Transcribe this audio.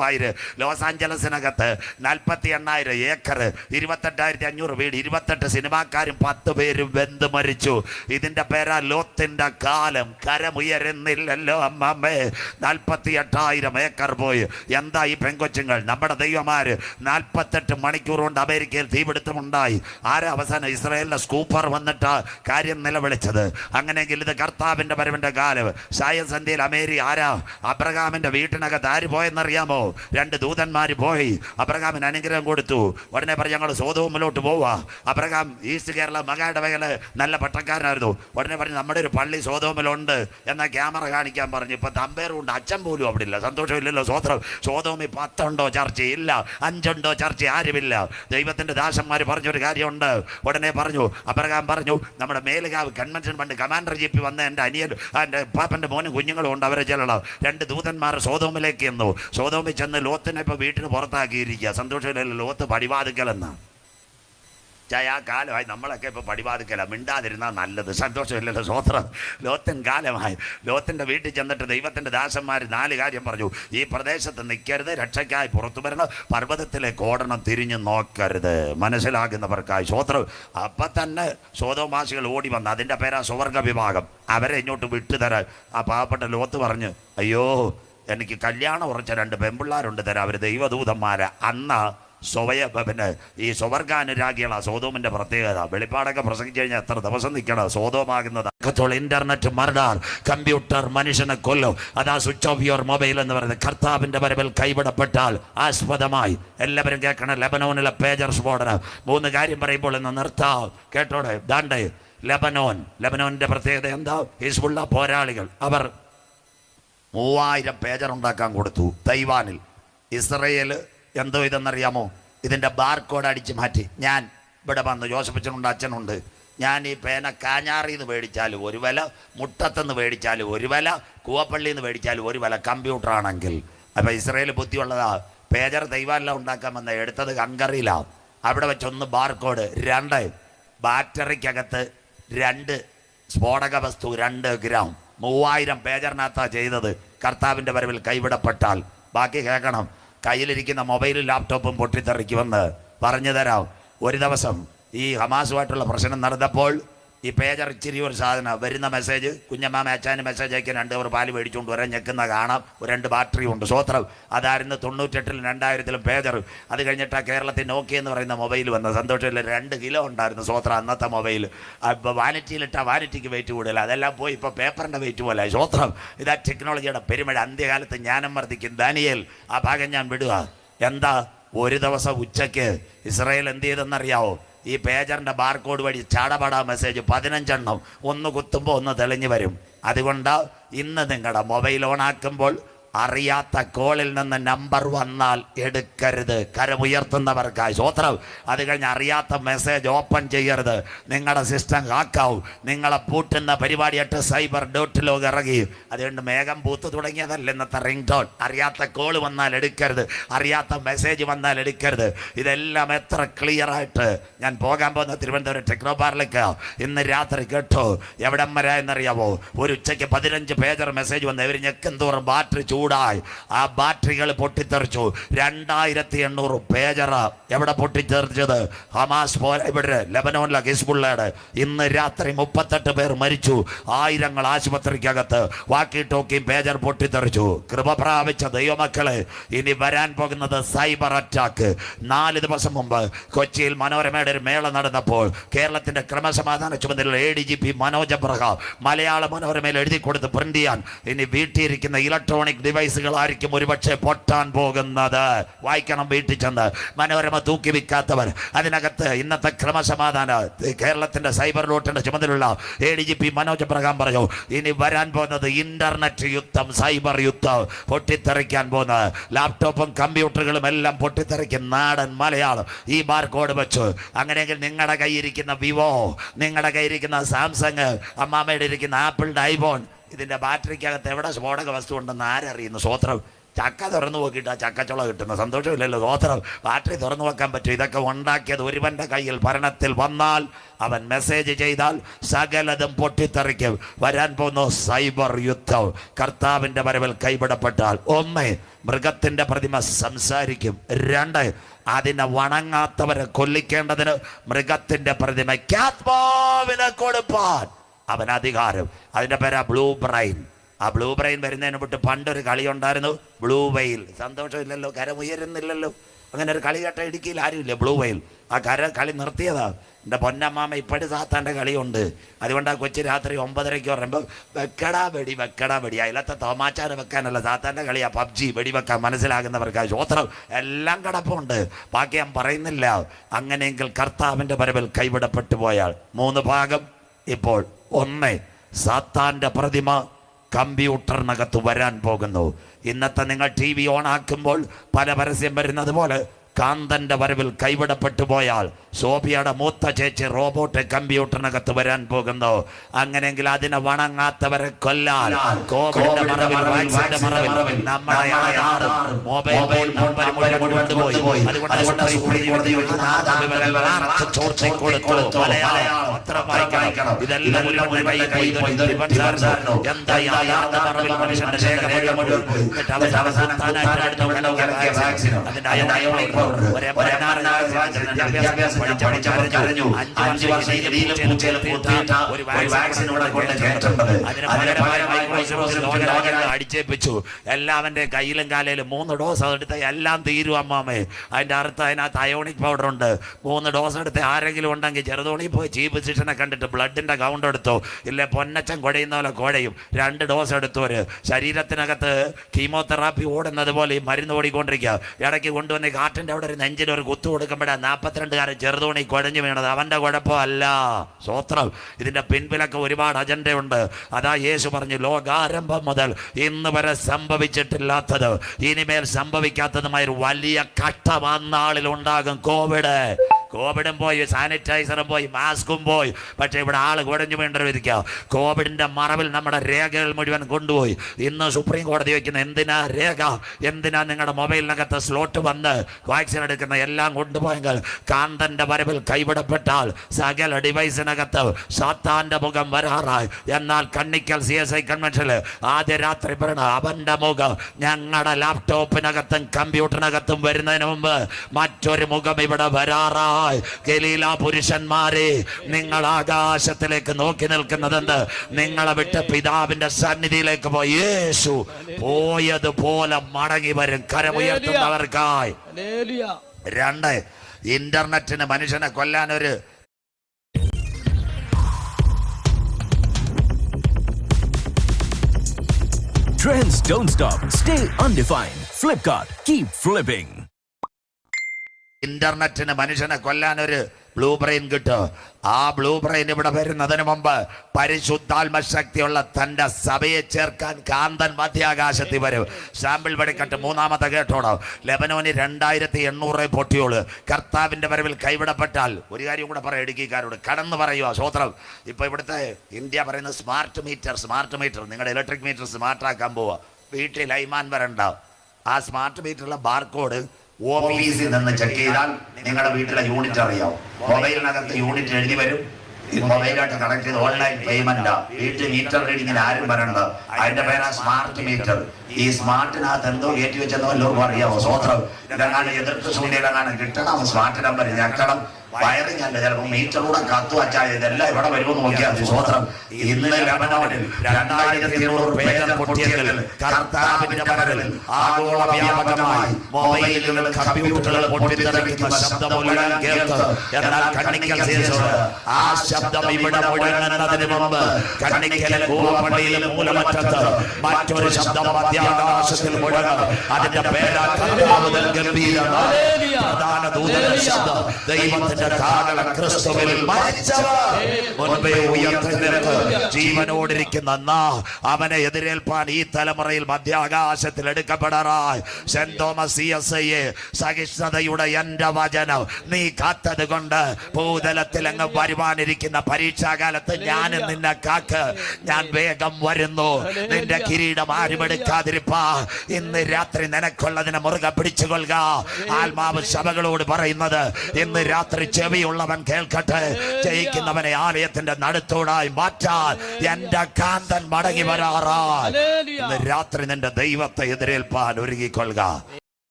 ആയിരം ലോസ് ആഞ്ചലസിനകത്ത് നാൽപ്പത്തി എണ്ണായിരം ഏക്കർ ഇരുപത്തെട്ടായിരത്തി അഞ്ഞൂറ് വീട് ഇരുപത്തെട്ട് സിനിമാക്കാരും പത്ത് പേരും വെന്ത് മരിച്ചു. ഇതിന്റെ പേരാ ലോത്തിന്റെ കാലം. കരമുയരുന്നില്ലല്ലോ അമ്മമ്മേ നാൽപ്പത്തി എട്ടായിരം ഏക്കർ പോയി. എന്താ ഈ പെങ്കൊച്ചുങ്ങൾ? നമ്മുടെ ദൈവമാർ നാൽപ്പത്തെട്ട് മണിക്കൂർ കൊണ്ട് അമേരിക്കയിൽ തീപിടുത്തമുണ്ടായി. ആരാ അവസാനം ഇസ്രായേലിലെ സ്കൂപ്പർ വന്നിട്ട് കാര്യം നിലവിളിച്ചത്? അങ്ങനെയെങ്കിൽ ഇത് കർത്താവിന്റെ പരവിന്റെ കാലം. സായസന്ധ്യയിൽ അമേരി ആരാ? അബ്രഹാമിന്റെ വീട്ടിനകത്ത് ആര് പോയെന്നറിയാമോ? രണ്ട് ദൂതന്മാർ പോയി. അബ്രഹാമിന് അനുഗ്രഹം കൊടുത്തു. ഉടനെ പറഞ്ഞു ഞങ്ങൾ സോതവുമിലോട്ട് പോവാ. അബ്രഹാം ഈസ്റ്റ് കേരള മകയുടെ വകൽ നല്ല പട്ടക്കാരനായിരുന്നു. ഉടനെ പറഞ്ഞു നമ്മുടെ ഒരു പള്ളി സോതവുമിലുണ്ട് എന്നാൽ ക്യാമറ കാണിക്കാൻ പറഞ്ഞു. ഇപ്പൊ തമ്പേറുണ്ട് അച്ഛൻ പോലും അവിടെ ഇല്ല. സന്തോഷമില്ലല്ലോ സ്വോത്രം സോതോമി പത്തുണ്ടോ ചർച്ച? ഇല്ല. അഞ്ചുണ്ടോ ചർച്ച? ആരുമില്ല. ദൈവത്തിന്റെ ദാസന്മാർ പറഞ്ഞൊരു കാര്യമുണ്ട്. ഉടനെ പറഞ്ഞു അബ്രഹാം പറഞ്ഞു നമ്മുടെ മേലുകാവ് കൺവെൻഷൻ പണ്ട് കമാൻഡർ ജി പി വന്ന എന്റെ അനിയൻ എന്റെ പാപ്പന്റെ മോനും കുഞ്ഞുങ്ങളും ഉണ്ട്. അവരെ ചെല്ലണം. രണ്ട് ദൂതന്മാർ സോതോമിലേക്ക് എന്നു സോതോമിൽ ചെന്ന് ലോത്തിനെ ഇപ്പോൾ വീട്ടിന് പുറത്താക്കിയിരിക്കുക. സന്തോഷമില്ല ലോത്ത് പടിവാതിക്കലെന്ന്. ചായ ആ കാലമായി നമ്മളൊക്കെ ഇപ്പോൾ പടിവാതിക്കല. മിണ്ടാതിരുന്നാൽ നല്ലത്. സന്തോഷമില്ലല്ലോ സ്വോത്രം ലോത്തൻ കാലമായി. ലോത്തിന്റെ വീട്ടിൽ ചെന്നിട്ട് ദൈവത്തിന്റെ ദാസന്മാർ നാല് കാര്യം പറഞ്ഞു. ഈ പ്രദേശത്ത് നിൽക്കരുത് രക്ഷയ്ക്കായി പുറത്തു വരണം പർവതത്തിലേക്ക് ഓടണം തിരിഞ്ഞു നോക്കരുത്. മനസ്സിലാകുന്നവർക്കായി. സ്വോത്രം അപ്പം തന്നെ സ്വതോമാസികൾ ഓടി വന്ന് അതിന്റെ പേരാ സുവർഗ വിഭാഗം അവരെ ഇങ്ങോട്ട് വിട്ടുതരാൻ ആ പാവപ്പെട്ട ലോത്ത് പറഞ്ഞ് അയ്യോ എനിക്ക് കല്യാണം ഉറച്ച രണ്ട് പെമ്പിള്ളാരുണ്ട് തരാം. അവർ ദൈവദൂതന്മാരെ. അന്ന് സ്വയ പിന്നെ ഈ സ്വവർഗാനുരാഗികളാണ് സോതോമിന്റെ പ്രത്യേകത. വെളിപ്പാടൊക്കെ പ്രസംഗിച്ചു കഴിഞ്ഞാൽ എത്ര ദിവസം നിൽക്കണം? സോതോമാകുന്നത്. ഇന്റർനെറ്റ് മർഡാർ കമ്പ്യൂട്ടർ മനുഷ്യനെ കൊല്ലും. അതാ സ്വിച്ച് ഓഫ് യുവർ മൊബൈൽ എന്ന് പറയുന്നത്. കർത്താവിന്റെ വരവിൽ കൈവിടപ്പെട്ടാൽ ആസ്പദമായി. എല്ലാവരും കേൾക്കണം ലെബനോനിലെ പേജർ സ്ഫോടനം മൂന്ന് കാര്യം പറയുമ്പോൾ ഇന്ന് നിർത്താം. കേട്ടോടെ? ദാണ്ടേ ലെബനോൻ. ലെബനോനിന്റെ പ്രത്യേകത എന്താ? ഹിസ്ബുള്ള പോരാളികൾ. അവർ മൂവായിരം പേജർ ഉണ്ടാക്കാൻ കൊടുത്തു. തൈവാനിൽ. ഇസ്രയേൽ എന്തോ ഇതെന്നറിയാമോ? ഇതിന്റെ ബാർകോഡ് അടിച്ച് മാറ്റി. ഞാൻ ഇവിടെ വന്ന് ജോസഫച്ചനുണ്ട് അച്ഛനുണ്ട്. ഞാൻ ഈ പേന കാഞ്ഞാറിൽ നിന്ന് മേടിച്ചാലും ഒരു വില മുട്ടത്തുനിന്ന് മേടിച്ചാലും ഒരു വില കൂവപ്പള്ളിയിൽ നിന്ന് മേടിച്ചാലും ഒരു വില കമ്പ്യൂട്ടറാണെങ്കിൽ അപ്പം ഇസ്രയേൽ ബുദ്ധിയുള്ളതാ. പേജർ ദൈവാനെല്ലാം ഉണ്ടാക്കാൻ വന്ന എടുത്തത് ഹംഗറിയിലാണ് അവിടെ വെച്ചൊന്ന് ബാർകോഡ് രണ്ട്. ബാറ്ററിക്കകത്ത് രണ്ട് സ്ഫോടക വസ്തു രണ്ട് ഗ്രാം മൂവായിരം പേജറിനകത്താ ചെയ്തത് കർത്താവിന്റെ വരവിൽ കൈവിടപ്പെട്ടാൽ. ബാക്കി കേൾക്കണം. കയ്യിലിരിക്കുന്ന മൊബൈലും ലാപ്ടോപ്പും പൊട്ടിത്തെറിക്കുമെന്ന് പറഞ്ഞു തരാം. ഒരു ദിവസം ഈ ഹമാസുമായിട്ടുള്ള പ്രശ്നം നടന്നപ്പോൾ ഈ പേജർ ഇച്ചിരി ഒരു സാധനം. വരുന്ന മെസ്സേജ് കുഞ്ഞമ്മ മേച്ചാന് മെസ്സേജ് അയക്കാൻ രണ്ട് അവർ പാൽ മേടിച്ചുകൊണ്ട് വരാൻ ഞെക്കുന്ന കാണാം. ഒരു രണ്ട് ബാറ്ററി ഉണ്ട്. സ്വോത്രം അതായിരുന്നു തൊണ്ണൂറ്റെട്ടിലും രണ്ടായിരത്തിലും പേജർ. അത് കഴിഞ്ഞിട്ട് കേരളത്തിൽ നോക്കി എന്ന് പറയുന്ന മൊബൈൽ വന്ന സന്തോഷമില്ല രണ്ട് കിലോ ഉണ്ടായിരുന്നു സ്വോത്രം അന്നത്തെ മൊബൈൽ ഇപ്പോൾ വാനിറ്റിയിലിട്ട വാനിറ്റിക്ക് വെയിറ്റ് കൂടുതൽ അതെല്ലാം പോയി ഇപ്പോൾ പേപ്പറിന്റെ വെയിറ്റ് പോലെ സ്വോത്രം ഇതാ ടെക്നോളജിയുടെ പെരുമഴ അന്ത്യകാലത്ത് ജ്ഞാനം വർദ്ധിക്കും ദാനിയേൽ ആ ഭാഗം ഞാൻ വിടുക. എന്താ? ഒരു ദിവസം ഉച്ചയ്ക്ക് ഇസ്രായേൽ എന്ത് ചെയ്തെന്നറിയാവോ? ഈ പേജറിന്റെ ബാർകോഡ് വഴി ചാടപടാ മെസ്സേജ് പതിനഞ്ചെണ്ണം. ഒന്ന് കുത്തുമ്പോൾ ഒന്ന് തെളിഞ്ഞു വരും. അതുകൊണ്ട് ഇന്ന് നിങ്ങളുടെ മൊബൈൽ ഓൺ ആക്കുമ്പോൾ അറിയാത്ത കോളിൽ നിന്ന് നമ്പർ വന്നാൽ എടുക്കരുത്. കരമുയർത്തുന്നവർക്കായി സ്വോത്രം അത് കഴിഞ്ഞ് അറിയാത്ത മെസ്സേജ് ഓപ്പൺ ചെയ്യരുത്. നിങ്ങളുടെ സിസ്റ്റം ഹാക്കാവും നിങ്ങളെ പൂട്ടുന്ന പരിപാടിയായിട്ട് സൈബർ ഡോട്ട് ലോക് ഇറങ്ങി. അതുകൊണ്ട് മേഘം പൂത്ത് തുടങ്ങിയതല്ല ഇന്നത്തെ റിംഗ് ടോൺ അറിയാത്ത കോൾ വന്നാൽ എടുക്കരുത്. അറിയാത്ത മെസ്സേജ് വന്നാൽ എടുക്കരുത്. ഇതെല്ലാം എത്ര ക്ലിയർ ആയിട്ട്. ഞാൻ പോകാൻ പോകുന്ന തിരുവനന്തപുരം ടെക്നോ ഇന്ന് രാത്രി കേട്ടോ. എവിടം വരാ എന്നറിയാവോ? ഒരു ഉച്ചയ്ക്ക് പതിനഞ്ച് പേജർ മെസ്സേജ് വന്ന്. ഇവർ ഞെക്കും തോറും ബാറ്ററി ചൂടായി. ആ ബാറ്ററികൾ പൊട്ടിത്തെറിച്ചു. രണ്ടായിരത്തി എണ്ണൂറ് പേജറ എവിടെ പൊട്ടിത്തെറിച്ചത്? ഹമാസ് പോലെ ഇവിടെ ലബനോനിലെ ഹിസ്ബുള്ളയുടെ. ഇന്ന് രാത്രി മുപ്പത്തെട്ട് പേർ മരിച്ചു. ആയിരങ്ങൾ ആശുപത്രിക്കകത്ത്. വാക്കി ടോക്കിയും പേജർ പൊട്ടിത്തെറിച്ചു. കൃപ പ്രാപിച്ച ദൈവമക്കളെ ഇനി വരാൻ പോകുന്നത് സൈബർ അറ്റാക്ക്. നാല് ദിവസം മുമ്പ് കൊച്ചിയിൽ മനോരമയുടെ ഒരു മേള നടന്നപ്പോൾ കേരളത്തിന്റെ ക്രമസമാധാന ചുമതല A D G P Manoj Abraham Malayala മനോരമയിൽ എഴുതി കൊടുത്ത് പ്രിന്റ് ചെയ്യാൻ ഇനി വീട്ടിയിരിക്കുന്ന ഇലക്ട്രോണിക് ഡിവൈസുകളായിരിക്കും ഒരുപക്ഷെ പൊട്ടാൻ പോകുന്നത്. വായിക്കണം വീട്ടിൽ ചെന്ന്. മനോരമ തൂക്കി വിൽക്കാത്തവർ. അതിനകത്ത് ഇന്നത്തെ ക്രമസമാധാന കേരളത്തിന്റെ സൈബർ ലോട്ടിന്റെ ചുമതലയുള്ള A D G P Manoj പ്രകാം പറഞ്ഞു ഇനി വരാൻ പോകുന്നത് ഇന്റർനെറ്റ് യുദ്ധം സൈബർ യുദ്ധം. പൊട്ടിത്തെറിക്കാൻ പോകുന്നത് ലാപ്ടോപ്പും കമ്പ്യൂട്ടറുകളും എല്ലാം പൊട്ടിത്തെറിക്കും നാടൻ മലയാളം. ഈ ബാർ കോഡ് വെച്ചു. അങ്ങനെയെങ്കിൽ നിങ്ങളുടെ കയ്യിരിക്കുന്ന വിവോ നിങ്ങളുടെ കയ്യിരിക്കുന്ന സാംസങ് അമ്മാമ്മയുടെ ഇരിക്കുന്ന ആപ്പിളിന്റെ ഐഫോൺ ഇതിന്റെ ബാറ്ററിക്കകത്ത് എവിടെ സ്ഫോടക വസ്തു ഉണ്ടെന്ന് ആരറിയുന്നു? സ്വോത്രം. ചക്ക തുറന്നു നോക്കിയിട്ട് ആ ചക്കച്ചുള കിട്ടുന്ന സന്തോഷമില്ലല്ലോ സ്വോത്രം. ബാറ്ററി തുറന്നു വെക്കാൻ പറ്റും. ഇതൊക്കെ ഉണ്ടാക്കിയത് ഒരുവന്റെ കയ്യിൽ ഭരണത്തിൽ വന്നാൽ അവൻ മെസ്സേജ് ചെയ്താൽ സകലതും പൊട്ടിത്തെറിക്കും. വരാൻ പോകുന്ന സൈബർ യുദ്ധം. കർത്താവിന്റെ വരവിൽ കൈവിടപ്പെട്ടാൽ ഒന്ന് മൃഗത്തിന്റെ പ്രതിമ സംസാരിക്കും. രണ്ട് അതിനെ വണങ്ങാത്തവരെ കൊല്ലിക്കേണ്ടതിന് മൃഗത്തിന്റെ പ്രതിമയ്ക്ക് ആത്മാവിനെ കൊടുപ്പാൻ. അവൻ അധികാരം. അതിന്റെ പേരാ ബ്ലൂ ബ്രൈൻ ആ ബ്ലൂ ബ്രെയിൻ വരുന്നതിന് വിട്ട് പണ്ടൊരു കളി ഉണ്ടായിരുന്നു. Blue whale. സന്തോഷമില്ലല്ലോ കരമുയരുന്നില്ലല്ലോ. അങ്ങനെ ഒരു കളി കേട്ട ഇടുക്കിയിൽ ആരുമില്ല ബ്ലൂ വെയിൽ. ആ കര കളി നിർത്തിയതാ. എന്റെ പൊന്നമ്മാമ ഇപ്പോഴും സാത്താന്റെ കളിയുണ്ട്. അതുകൊണ്ട് ആ കൊച്ചു രാത്രി ഒമ്പതരയ്ക്ക് പറയുമ്പോൾ വെക്കടാ വെടി വെക്കടാ വെടി. അതിലത്തെ തോമാച്ചാറ് വെക്കാനല്ല സാത്താന്റെ കളിയാ. പബ്ജി വെടി വെക്കാൻ മനസ്സിലാകുന്നവർക്ക് ശോത്രം എല്ലാം കിടപ്പുണ്ട്. ബാക്കി ഞാൻ പറയുന്നില്ല. അങ്ങനെയെങ്കിൽ കർത്താവിന്റെ പരവിൽ കൈവിടപ്പെട്ടു പോയാൽ മൂന്ന് ഭാഗം ഇപ്പോൾ ഒന്ന് സാത്താന്റെ പ്രതിമ കമ്പ്യൂട്ടറിനകത്ത് വരാൻ പോകുന്നു. ഇന്നത്തെ നിങ്ങൾ ടി വി ഓൺ ആക്കുമ്പോൾ പല പരസ്യം വരുന്നത് പോലെ കാന്തന്റെ വരവിൽ കൈവിടപ്പെട്ടു പോയാൽ സോഫിയുടെ മൂത്ത ചേച്ചി റോബോട്ട് കമ്പ്യൂട്ടറിനകത്ത് വരാൻ പോകുന്നു. അങ്ങനെയെങ്കിൽ അതിനെ വണങ്ങാത്തവരെ കൊല്ലാൻ കോവിഡിന്റെ മറവിൽ വാക്സിന്റെ മറവിൽ നമ്മളെ മൊബൈൽ ഫോൺ നമ്പർ മുഴുവൻ കൊണ്ടുപോയി. അതുകൊണ്ട് സുപ്രീം കോടതി ഒരു നാദാവിവരങ്ങൾ ആർക്ക് ചോർച്ചയ്ക്ക് കൊടുത്തു. മലയാളം ഇതെല്ലാം എന്താ അഞ്ച് വർഷം പൂത്തിയിട്ട ഒരു വാക്സിൻ ഇവിടെ കൊണ്ട് കയറ്റേണ്ടത് അതിന് പകരമായി മൈക്രോസിറോസിസ് ലോകരാജ്യങ്ങൾ അടിച്ചേപ്പിച്ചു എല്ലാവന്റെ കയ്യിലും കാലയിലും മൂന്ന് ഡോസ് എടുത്ത എല്ലാം തീരും അമ്മാമേ. അതിന്റെ അർത്ഥം അതിനകത്ത് അയോണിക് പൗഡർ ഉണ്ട്. മൂന്ന് ഡോസ് എടുത്ത് ആരെങ്കിലും ഉണ്ടെങ്കിൽ ചെറുതോണി പോയി ചീഫ് സിഷനെ കണ്ടിട്ട് ബ്ലഡിന്റെ കൗണ്ട് എടുത്തു. ഇല്ല പൊന്നച്ചൻ കുഴയുന്ന പോലെ കുഴയും രണ്ട് ഡോസ് എടുത്തവര്. ശരീരത്തിനകത്ത് കീമോതെറാപ്പി ഓടുന്നത് പോലെ ഈ മരുന്ന് ഓടിക്കൊണ്ടിരിക്കുക. ഇടയ്ക്ക് കൊണ്ടുവന്ന് കാറ്റിന്റെ അവിടെ ഒരു നെഞ്ചിന് ഒരു കുത്തു കൊടുക്കുമ്പോഴാണ് നാൽപ്പത്തിരണ്ടുകാരൻ ചെറുതോണി കുഴഞ്ഞു വീണത്. അവന്റെ കുഴപ്പമല്ല. സ്വത്രം. ഇതിന്റെ പിൻപിലൊക്കെ ഒരുപാട് അജണ്ടയുണ്ട് അതാ യേശു പറഞ്ഞു ലോകാരംഭം മുതൽ ഇന്ന് വരെ സംഭവിച്ചിട്ടില്ലാത്തത് ഇനിമേൽ സംഭവിക്കാത്തതുമായ ഒരു വലിയ കഷ്ടം അന്നാളിൽ ഉണ്ടാകും. കോവിഡ്. കോവിഡും പോയി സാനിറ്റൈസറും പോയി മാസ്കും പോയി. പക്ഷേ ഇവിടെ ആൾ കുഴഞ്ഞു വീണ്ടിരിക്കുക കോവിഡിന്റെ മറവിൽ നമ്മുടെ രേഖകൾ മുഴുവൻ കൊണ്ടുപോയി. ഇന്ന് സുപ്രീം കോടതി വയ്ക്കുന്ന എന്തിനാ രേഖ? എന്തിനാ നിങ്ങളുടെ മൊബൈലിനകത്ത് സ്ലോട്ട് വന്ന് വാക്സിൻ എടുക്കുന്ന എല്ലാം കൊണ്ടുപോയെങ്കിൽ കാന്തന്റെ വരവിൽ കൈവിടപ്പെട്ടാൽ സകല ഡിവൈസിനകത്ത് സാത്താന്റെ മുഖം വരാറായി. എന്നാൽ കണ്ണിക്കൽ സി എസ് ഐ കൺവെൻഷനിൽ ആദ്യ രാത്രി പറയണ അവന്റെ മുഖം ഞങ്ങളുടെ ലാപ്ടോപ്പിനകത്തും കമ്പ്യൂട്ടറിനകത്തും വരുന്നതിന് മുമ്പ് മറ്റൊരു മുഖം ഇവിടെ വരാറായി ഗലീല പുരുഷന്മാരെ നിങ്ങൾ ആകാശത്തിലേക്ക് നോക്കി നിൽക്കുന്നതെന്ത് നിങ്ങളെ വിട്ട് പിതാവിന്റെ സന്നിധിയിലേക്ക് പോയി യേശു പോയതുപോലെ മടങ്ങി വരും കരമുയർത്തുന്നവർക്കായി. രണ്ട് ഇന്റർനെറ്റിന് മനുഷ്യനെ കൊല്ലാൻ ഒരു Trends don't stop. Stay undefined. Flipkart. Keep flipping. ഇന്റർനെറ്റിന് മനുഷ്യനെ കൊല്ലാൻ ഒരു ബ്ലൂ ബ്രെയിൻ കിട്ടും. ആ ബ്ലൂ ബ്രെയിൻ ഇവിടെ വരുന്നതിന് മുമ്പ് പരിശുദ്ധാത്മ ശക്തിയുള്ള തന്റെ സഭയെ ചേർക്കാൻ കാന്തൻ മധ്യാകാശത്തിൽ വരും. സാമ്പിൾ വെടിക്കട്ട് മൂന്നാമത്തെ കേട്ടോടോ ലെബനോനി രണ്ടായിരത്തി എണ്ണൂറ് പൊട്ടിയോൾ കർത്താവിന്റെ വരവിൽ കൈവിടപ്പെട്ടാൽ ഒരു കാര്യം കൂടെ പറയാം ഇടുക്കിക്കാരോട്. കടന്നു പറയുക സ്വത്രം ഇപ്പൊ ഇവിടുത്തെ ഇന്ത്യ പറയുന്ന സ്മാർട്ട് മീറ്റർ സ്മാർട്ട് മീറ്റർ നിങ്ങളുടെ ഇലക്ട്രിക് മീറ്റർ സ്മാർട്ട് ആക്കാൻ പോവുക വീട്ടിൽ ലൈമാൻ വരണ്ട. ആ സ്മാർട്ട് മീറ്ററിലെ ബാർകോഡ് ഓഫീസിൽ നിന്ന് ചെക്ക് ചെയ്താൽ നിങ്ങളുടെ വീട്ടിലെ യൂണിറ്റ് അറിയാം. മൊബൈലിനകത്ത് യൂണിറ്റ് എഴുതി വരും. മൊബൈലായിട്ട് കണക്ട് ചെയ്ത് ഓൺലൈൻ പേയ്മെന്റ് വീട്ടിൽ മീറ്റർ റീഡിങ്ങിന് ആരും വരണ്ട അതിന്റെ പേരാ സ്മാർട്ട് മീറ്റർ ഈ സ്മാർട്ടിനകത്ത് എന്തോ കയറ്റി വെച്ചെന്നോ എല്ലാവർക്കും അറിയാമോ സ്വോത്രം. ഇതെങ്ങാണ്ട് എതിർത്ത് സൂര്യയിലെങ്ങാണ്ട് കിട്ടണം. Smart number ഞെക്കണം. വയറിംഗ് അല്ല ചിലപ്പോൾ മീറ്ററൂടെ കത്തു വച്ചാൽ ഇതെല്ലാം ഇവിടെ വരുമെന്ന് നോക്കിയാൽ സ്വോത്രം ഇന്ന് രണ്ടായിരത്തി പൊട്ടിയതിൽ കർത്താവിന്റെ വരവിൽ ആഗോള വ്യാപകമായി മൊബൈലുകൾ കമ്പ്യൂട്ടറുകൾ പൊട്ടിത്തെറിക്കുന്ന ശബ്ദം ഉലകം കേൾത്ത്. എന്നാൽ കണ്ണിക്കൽ ശേഷം ആ ശബ്ദം ഇവിടെ മുഴങ്ങുന്നതിന് മുമ്പ് കണ്ണിക്കലെ കൂവപ്പള്ളിയിലും മൂലമറ്റത്ത് മറ്റൊരു ശബ്ദം മധ്യാകാശത്തിൽ മുഴങ്ങും. അതിന്റെ പേരാ കർത്താവ് ഗംഭീര പ്രധാന ദൂതന്റെ ശബ്ദം ദൈവത്തിന്റെ അതിന്റെ ക്രിസ്തുവിൽ മരിച്ചവർ. മുൻപേ ഉയർത്തുന്നിടത്ത് ജീവനോടിരിക്കുന്ന നാ അവനെ എതിരേൽപ്പാൻ ഈ തലമുറയിൽ മധ്യാകാശത്തിൽ എടുക്കപ്പെടാറായി. സെന്റ് തോമസ് സി എസ് ഐയെ എന്റെ വചനം. നീ കാത്തത് കൊണ്ട് ഭൂതലത്തിൽ അങ്ങ് വരുവാനിരിക്കുന്ന പരീക്ഷാകാലത്ത് ഞാൻ നിന്നെ കാക്ക്. ഞാൻ വേഗം വരുന്നു. നിന്റെ കിരീടം ആരും എടുക്കാതിരിപ്പാ. ഇന്ന് രാത്രി നിനക്കുള്ളതിനെ മുറുകെ പിടിച്ചുകൊള്ളുക. ആത്മാവ് സഭകളോട് പറയുന്നത് ഇന്ന് രാത്രി ചെവിയുള്ളവൻ കേൾക്കട്ടെ. ജയിക്കുന്നവനെ ആലയത്തിന്റെ നടുത്തോടായി മാറ്റാൻ എന്റെ കാന്തൻ മടങ്ങി വരാറാ ഇന്ന് രാത്രി നിന്റെ ദൈവത്തെ എതിരേൽപ്പാൻ ഒരുങ്ങിക്കൊള്ളുക.